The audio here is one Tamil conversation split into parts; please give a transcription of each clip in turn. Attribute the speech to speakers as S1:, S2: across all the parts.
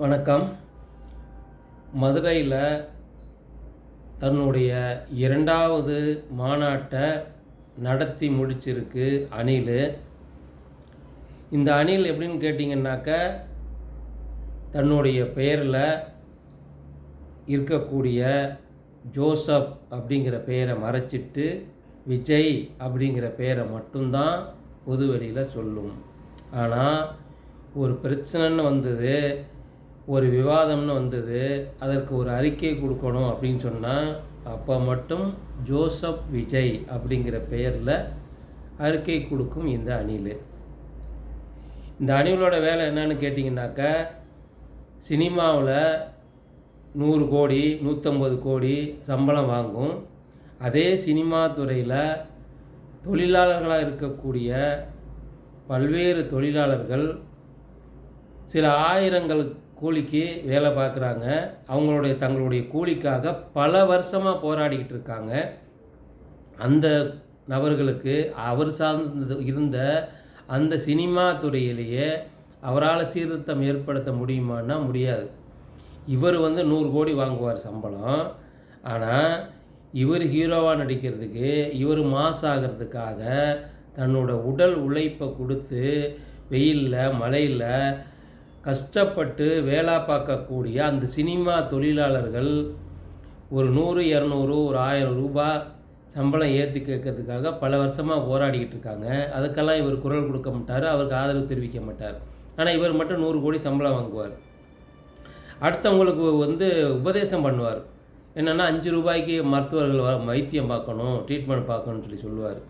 S1: வணக்கம். மதுரையில் தன்னுடைய இரண்டாவது மாநாட்டை நடத்தி முடிச்சிருக்கு அணில். இந்த அணில் எப்படின்னு கேட்டிங்கன்னாக்க தன்னுடைய பெயரில் இருக்கக்கூடிய ஜோசப் அப்படிங்கிற பெயரை மறைச்சிட்டு விஜய் அப்படிங்கிற பெயரை மட்டும்தான் பொதுவெளியில் சொல்லும். ஆனால் ஒரு பிரச்சனைன்னு வந்தது ஒரு விவாதம்னு வந்தது அதற்கு ஒரு அறிக்கை கொடுக்கணும் அப்படின்னு சொன்னால் அப்போ மட்டும் ஜோசப் விஜய் அப்படிங்கிற பெயரில் அறிக்கை கொடுக்கும் இந்த அணில். இந்த அணிலோட வேலை என்னன்னு கேட்டிங்கனாக்கா சினிமாவில் நூறு கோடி நூற்றம்பது கோடி சம்பளம் வாங்கும். அதே சினிமா துறையில் தொழிலாளர்களாக இருக்கக்கூடிய பல்வேறு தொழிலாளர்கள் சில ஆயிரங்கள் கூலிக்கு வேலை பார்க்குறாங்க. அவங்களுடைய தங்களுடைய கூலிக்காக பல வருஷமாக போராடிக்கிட்டு இருக்காங்க. அந்த நபர்களுக்கு அவர் சார்ந்து இருந்த அந்த சினிமா துறையிலேயே அவரால் சீர்திருத்தம் ஏற்படுத்த முடியுமான்னா முடியாது. இவர் வந்து நூறு கோடி வாங்குவார் சம்பளம். ஆனால் இவர் ஹீரோவாக நடிக்கிறதுக்கு இவர் மாஸ் ஆகிறதுக்காக தன்னோட உடல் உழைப்பை கொடுத்து வெயிலில் மழையில் கஷ்டப்பட்டு வேலை பார்க்கக்கூடிய அந்த சினிமா தொழிலாளர்கள் ஒரு நூறு இரநூறு ஒரு ஆயிரம் ரூபாய் சம்பளம் ஏற்றி கேட்கறதுக்காக பல வருஷமாக போராடிக்கிட்டு இருக்காங்க. அதுக்கெல்லாம் இவர் குரல் கொடுக்க மாட்டார் அவருக்கு ஆதரவு தெரிவிக்க மாட்டார். ஆனால் இவர் மட்டும் நூறு கோடி சம்பளம் வாங்குவார். அடுத்தவங்களுக்கு வந்து உபதேசம் பண்ணுவார். என்னென்னா அஞ்சு ரூபாய்க்கு மருத்துவர்கள் வைத்தியம் பார்க்கணும் ட்ரீட்மெண்ட் பார்க்கணும்னு சொல்லி சொல்லுவார்.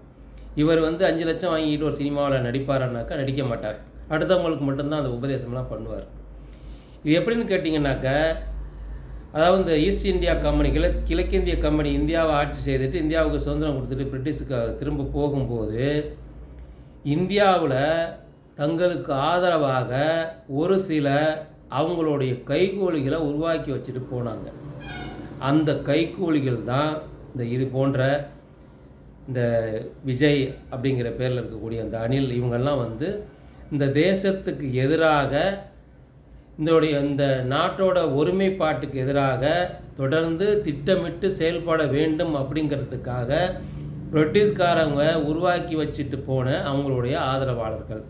S1: இவர் வந்து அஞ்சு லட்சம் வாங்கிட்டு ஒரு சினிமாவில் நடிப்பாருன்னாக்கா நடிக்க மாட்டார். அடுத்தவங்களுக்கு மட்டும்தான் அந்த உபதேசம்லாம் பண்ணுவார். இது எப்படின்னு கேட்டிங்கனாக்கா அதாவது இந்த ஈஸ்ட் இந்தியா கம்பெனி கிழ கிழக்கிந்திய கம்பெனி இந்தியாவை ஆட்சி செய்துட்டு இந்தியாவுக்கு சுதந்திரம் கொடுத்துட்டு பிரிட்டிஷுக்கு திரும்ப போகும்போது இந்தியாவில் தங்களுக்கு ஆதரவாக ஒரு சில அவங்களுடைய கைகூலிகளை உருவாக்கி வச்சுட்டு போனாங்க. அந்த கைகூலிகள் தான் இந்த இது போன்ற இந்த விஜய் அப்படிங்கிற பேரில் இருக்கக்கூடிய அந்த அணில் இவங்கெல்லாம் வந்து இந்த தேசத்துக்கு எதிராக இதோடைய இந்த நாட்டோட ஒருமைப்பாட்டுக்கு எதிராக தொடர்ந்து திட்டமிட்டு செயல்பட வேண்டும் அப்படிங்கிறதுக்காக பிரிட்டிஷ்காரங்க உருவாக்கி வச்சுட்டு போன அவங்களுடைய ஆதரவாளர்கள்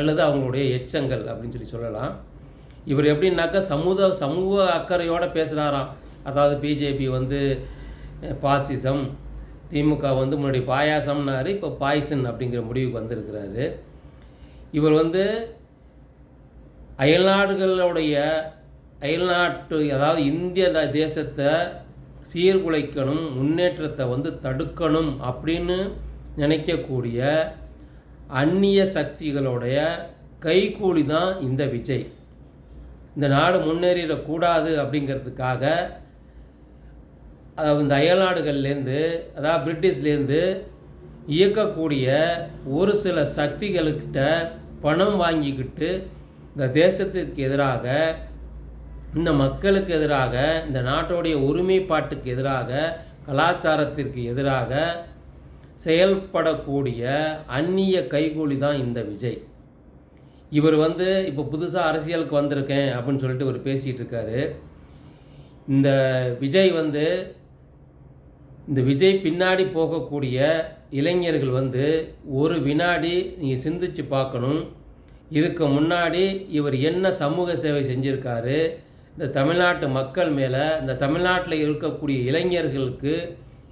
S1: அல்லது அவங்களுடைய எச்சங்கள் அப்படின்னு சொல்லி சொல்லலாம். இவர் எப்படின்னாக்கா சமூக சமூக அக்கறையோடு பேசுகிறாராம் அதாவது பிஜேபி வந்து பாசிசம் திமுக வந்து முன்னாடி பாயாசம்னாரு இப்போ பாய்சன் அப்படிங்கிற முடிவுக்கு வந்திருக்கிறாரு. இவர் வந்து அயல்நாடுகளுடைய அயல்நாட்டு அதாவது இந்திய த- தேசத்தை சீர்குலைக்கணும் முன்னேற்றத்தை வந்து தடுக்கணும் அப்படின்னு நினைக்கக்கூடிய அந்நிய சக்திகளுடைய கைக்கூலி தான் இந்த விஜய். இந்த நாடு முன்னேறிடக்கூடாது அப்படிங்கிறதுக்காக அதாவது இந்த அயல்நாடுகள்லேருந்து அதாவது பிரிட்டிஷ்லேருந்து இயக்கக்கூடிய ஒரு சில சக்திகளுக்கிட்ட பணம் வாங்கிக்கிட்டு இந்த தேசத்துக்கு எதிராக இந்த மக்களுக்கு எதிராக இந்த நாட்டுடைய ஒருமைப்பாட்டுக்கு எதிராக கலாச்சாரத்திற்கு எதிராக செயல்படக்கூடிய அந்நிய கைகூலி தான் இந்த விஜய். இவர் வந்து இப்போ புதுசாக அரசியலுக்கு வந்திருக்கேன் அப்படின்னு சொல்லிட்டு இவர் பேசிகிட்டு இருக்காரு. இந்த விஜய் வந்து இந்த விஜய் பின்னாடி போகக்கூடிய இளைஞர்கள் வந்து ஒரு வினாடி நீங்கள் சிந்திச்சு பார்க்கணும். இதுக்கு முன்னாடி இவர் என்ன சமூக சேவை செஞ்சுருக்காரு? இந்த தமிழ்நாட்டு மக்கள் மேலே இந்த தமிழ்நாட்டில் இருக்கக்கூடிய இளைஞர்களுக்கு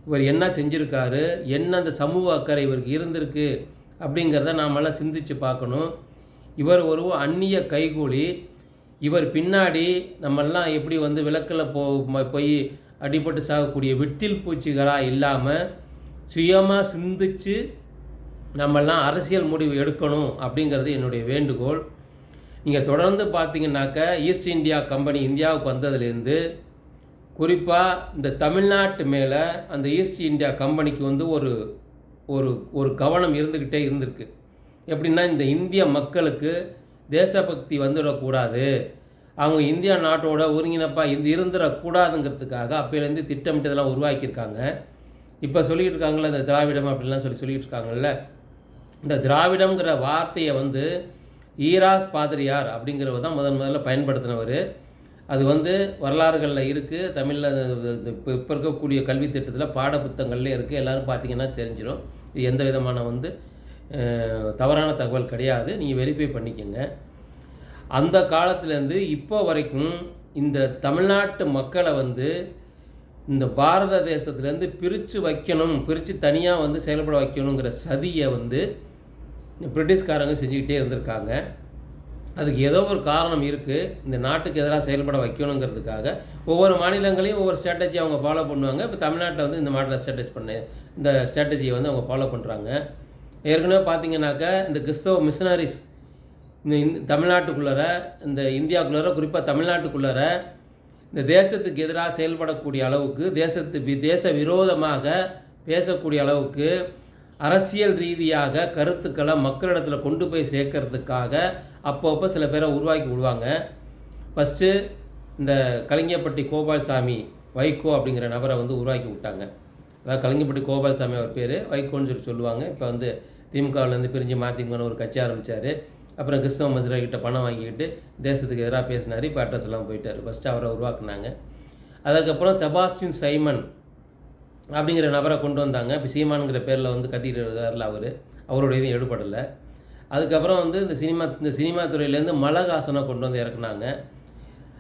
S1: இவர் என்ன செஞ்சுருக்காரு? என்ன அந்த சமூக அக்கறை இவருக்கு இருந்திருக்கு? அப்படிங்கிறத நாமெல்லாம் சிந்திச்சு பார்க்கணும். இவர் ஒரு அந்நிய கைகூலி. இவர் பின்னாடி நம்மெல்லாம் எப்படி வந்து விளக்கில் போ போய் அடிபட்டு சாகக்கூடிய விட்டில் பூச்சிகளாக இல்லாமல் சுயமாக சிந்திச்சு நம்மெல்லாம் அரசியல் முடிவு எடுக்கணும் அப்படிங்கிறது என்னுடைய வேண்டுகோள். நீங்கள் தொடர்ந்து பார்த்தீங்கன்னாக்க ஈஸ்ட் இந்தியா கம்பெனி இந்தியாவுக்கு வந்ததுலேருந்து குறிப்பாக இந்த தமிழ்நாட்டு மேலே அந்த ஈஸ்ட் இந்தியா கம்பெனிக்கு வந்து ஒரு ஒரு ஒரு கவனம் இருந்துக்கிட்டே இருந்திருக்கு. எப்படின்னா இந்த இந்திய மக்களுக்கு தேசபக்தி வந்துடக்கூடாது. அவங்க இந்தியா நாட்டோட ஒருங்கிணைப்பாக இந்த இருந்துடக்கூடாதுங்கிறதுக்காக அப்போலேருந்து திட்டமிட்டு இதெல்லாம் உருவாக்கியிருக்காங்க. இப்போ சொல்லிகிட்டு இருக்காங்கள்ல இந்த திராவிடம் அப்படின்லாம் சொல்லி சொல்லிகிட்டு இருக்காங்கல்ல இந்த திராவிடம்ங்கிற வார்த்தையை வந்து ஈராஸ் பாதிரியார் அப்படிங்கிறவர் தான் முதன் முதல்ல பயன்படுத்தினவர். அது வந்து வரலாறுகளில் இருக்குது தமிழில் இப்போ இப்போ இருக்கக்கூடிய கல்வி திட்டத்தில் பாட புத்தகங்கள்லேயே இருக்குது எல்லோரும் பார்த்தீங்கன்னா தெரிஞ்சிடும் இது எந்த விதமான வந்து தவறான தகவல் கிடையாது. நீங்கள் வெரிஃபை பண்ணிக்கோங்க. அந்த காலத்துலேருந்து இப்போ வரைக்கும் இந்த தமிழ்நாட்டு மக்களை வந்து இந்த பாரத தேசத்துலேருந்து பிரித்து வைக்கணும் பிரித்து தனியாக வந்து செயல்பட வைக்கணுங்கிற சதியை வந்து பிரிட்டிஷ்காரங்க செஞ்சுக்கிட்டே இருந்திருக்காங்க. அதுக்கு ஏதோ ஒரு காரணம் இருக்குது இந்த நாட்டுக்கு எதிராக செயல்பட வைக்கணுங்கிறதுக்காக ஒவ்வொரு மாநிலங்களையும் ஒவ்வொரு ஸ்ட்ராட்டஜி அவங்க ஃபாலோ பண்ணுவாங்க. இப்போ தமிழ்நாட்டில் வந்து இந்த மாடல் ஸ்ட்ராட்டஜி பண்ண இந்த ஸ்ட்ராட்டஜியை வந்து அவங்க ஃபாலோ பண்ணுறாங்க ஏற்கனவே பார்த்தீங்கன்னாக்கா இந்த கிறிஸ்தவ மிஷனரிஸ் இந்த இந் தமிழ்நாட்டுக்குள்ளார இந்த இந்தியாவுக்குள்ளார குறிப்பாக தமிழ்நாட்டுக்குள்ளார இந்த தேசத்துக்கு எதிராக செயல்படக்கூடிய அளவுக்கு தேசத்து வி- தேச விரோதமாக பேசக்கூடிய அளவுக்கு அரசியல் ரீதியாக கருத்துக்களை மக்களிடத்தில் கொண்டு போய் சேர்க்கறதுக்காக அப்பப்போ சில பேரை உருவாக்கி விடுவாங்க. ஃபஸ்ட்டு இந்த கலிங்கப்பட்டி கோபால்சாமி வைகோ அப்படிங்கிற நபரை வந்து உருவாக்கி விட்டாங்க. அதாவது கலிங்கப்பட்டி கோபால்சாமி அவர் பேர் வைகோன்னு சொல்லி சொல்லுவாங்க. இப்போ வந்து திமுகவிலேருந்து பிரிஞ்சு மாற்றிக்கணும் ஒரு கட்சி ஆரம்பித்தார் அப்புறம் கிறிஸ்தவ மசிரர்கிட்ட பணம் வாங்கிக்கிட்டு தேசத்துக்கு எதிராக பேசினார். இப்போ அட்ரஸ் எல்லாம் போயிட்டார். ஃபஸ்ட்டு அவரை உருவாக்குனாங்க. அதற்கப்புறம் செபாஸ்டின் சைமன் அப்படிங்கிற நபரை கொண்டு வந்தாங்க. இப்போ சீமானுங்கிற பேரில் வந்து கத்திட்டு அவர். அவருடைய இதுவும் எடுபடலை. அதுக்கப்புறம் வந்து இந்த சினிமா இந்த சினிமா துறையிலேருந்து மலகாசனை கொண்டு வந்து இறக்குனாங்க.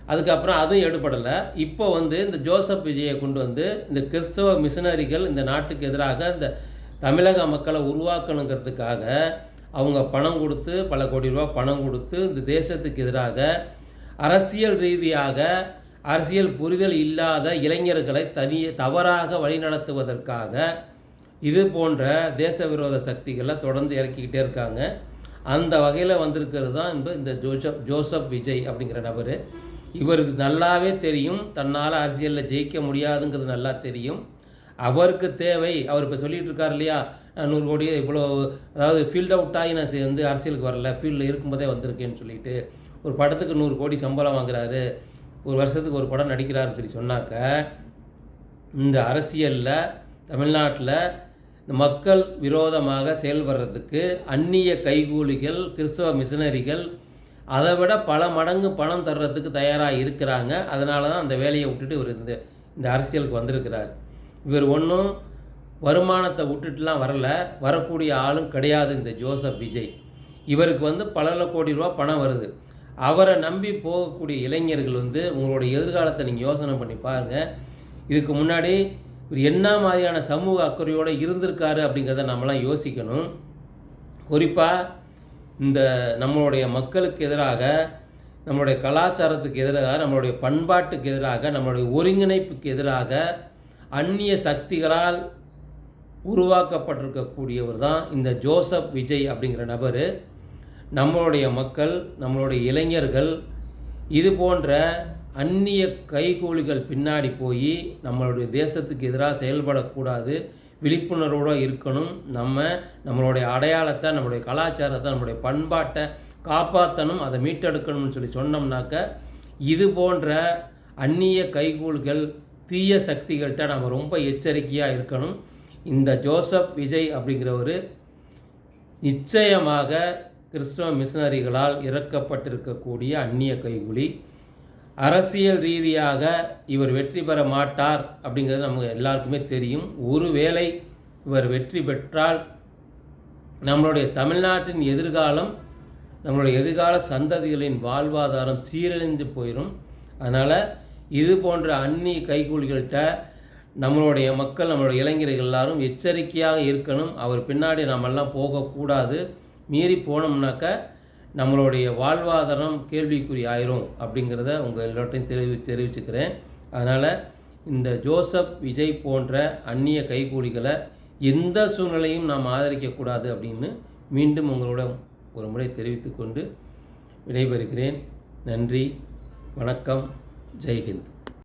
S1: அதுக்கப்புறம் அதுவும் எடுபடலை. இப்போ வந்து இந்த ஜோசப் விஜயை கொண்டு வந்து இந்த கிறிஸ்தவ மிஷனரிகள் இந்த நாட்டுக்கு எதிராக இந்த தமிழக மக்களை உருவாக்கணுங்கிறதுக்காக அவங்க பணம் கொடுத்து பல கோடி ரூபா பணம் கொடுத்து இந்த தேசத்துக்கு எதிராக அரசியல் ரீதியாக அரசியல் புரிதல் இல்லாத இளைஞர்களை தனி தவறாக வழிநடத்துவதற்காக இது போன்ற தேச விரோத சக்திகளை தொடர்ந்து இறக்கிக்கிட்டே இருக்காங்க. அந்த வகையில் வந்திருக்கிறது தான் இந்த இந்த ஜோசப் ஜோசப் விஜய் அப்படிங்கிற நபர். இவருக்கு நல்லாவே தெரியும். தன்னால் அரசியலில் ஜெயிக்க முடியாதுங்கிறது நல்லா தெரியும். அவருக்கு தேவை. அவர் இப்போ சொல்லிட்டு இருக்கார் இல்லையா நூறு கோடி இவ்வளோ அதாவது ஃபீல்ட் அவுட் ஆகி நான் வந்து அரசியலுக்கு வரல. ஃபீல்டில் இருக்கும்போதே வந்திருக்கேன்னு சொல்லிட்டு ஒரு படத்துக்கு நூறு கோடி சம்பளம் வாங்குறாரு. ஒரு வருஷத்துக்கு ஒரு படம் நடிக்கிறாருன்னு சொல்லி சொன்னாக்க இந்த அரசியலில் தமிழ்நாட்டில் இந்த மக்கள் விரோதமாக செயல்படுறதுக்கு அந்நிய கைகூலிகள் கிறிஸ்தவ மிஷனரிகள் அதை விட பல மடங்கு பணம் தர்றதுக்கு தயாராக இருக்கிறாங்க. அதனால தான் அந்த வேலையை விட்டுட்டு இவர் இந்த இந்த அரசியலுக்கு வந்திருக்கிறார். இவர் ஒன்றும் வருமானத்தை விட்டுட்டுலாம் வரல. வரக்கூடிய ஆளும் கிடையாது இந்த ஜோசப் விஜய். இவருக்கு வந்து பல கோடி ரூபா பணம் வருது. அவரை நம்பி போகக்கூடிய இளைஞர்கள் வந்து உங்களுடைய எதிர்காலத்தை நீங்கள் யோசனை பண்ணி பாருங்கள் இதுக்கு முன்னாடி இவர் என்ன மாதிரியான சமூக அக்கறையோடு இருந்திருக்காரு அப்படிங்கிறத நம்மலாம் யோசிக்கணும். குறிப்பாக இந்த நம்மளுடைய மக்களுக்கு எதிராக நம்மளுடைய கலாச்சாரத்துக்கு எதிராக நம்மளுடைய பண்பாட்டுக்கு எதிராக நம்மளுடைய ஒருங்கிணைப்புக்கு எதிராக அந்நிய சக்திகளால் உருவாக்கப்பட்டிருக்கக்கூடியவர் தான் இந்த ஜோசப் விஜய் அப்படிங்கிற நபர். நம்மளுடைய மக்கள் நம்மளுடைய இளைஞர்கள் இது போன்ற அந்நிய கைகூலிகள் பின்னாடி போய் நம்மளுடைய தேசத்துக்கு எதிராக செயல்படக்கூடாது விழிப்புணர்வோடு இருக்கணும். நம்ம நம்மளுடைய அடையாளத்தை நம்மளுடைய கலாச்சாரத்தை நம்மளுடைய பண்பாட்டை காப்பாற்றணும் அதை மீட்டெடுக்கணும்னு சொல்லி சொன்னோம்னாக்க இது போன்ற அந்நிய கைகூல்கள் தீய சக்திகள்கிட்ட நம்ம ரொம்ப எச்சரிக்கையாக இருக்கணும். இந்த ஜோசப் விஜய் அப்படிங்கிறவர் நிச்சயமாக கிறிஸ்தவ மிஷனரிகளால் இறக்கப்பட்டிருக்கக்கூடிய அந்நிய கைகுலி. அரசியல் ரீதியாக இவர் வெற்றி பெற மாட்டார் அப்படிங்கிறது நமக்கு எல்லாருக்குமே தெரியும். ஒருவேளை இவர் வெற்றி பெற்றால் நம்மளுடைய தமிழ்நாட்டின் எதிர்காலம் நம்மளுடைய எதிர்கால சந்ததிகளின் வாழ்வாதாரம் சீரழிந்து போயிடும் அதனால் இது போன்ற அந்நிய கைகூலிகள்கிட்ட நம்மளுடைய மக்கள் நம்மளுடைய இளைஞர்கள் எல்லாரும் எச்சரிக்கையாக இருக்கணும். அவர் பின்னாடி நாமெல்லாம் போகக்கூடாது. மீறி போனோம்னாக்க நம்மளுடைய வாழ்வாதாரம் கேள்விக்குறி ஆயிரும் அப்படிங்கிறத உங்கள் எல்லாத்தையும் தெரிவி தெரிவிச்சுக்கிறேன். அதனால் இந்த ஜோசப் விஜய் போன்ற அந்நிய கைகூலிகளை எந்த சூழ்நிலையும் நாம் ஆதரிக்கக்கூடாது அப்படின்னு மீண்டும் உங்களோட ஒரு முறை தெரிவித்துக்கொண்டு விடைபெறுகிறேன். நன்றி வணக்கம். జై హింద్.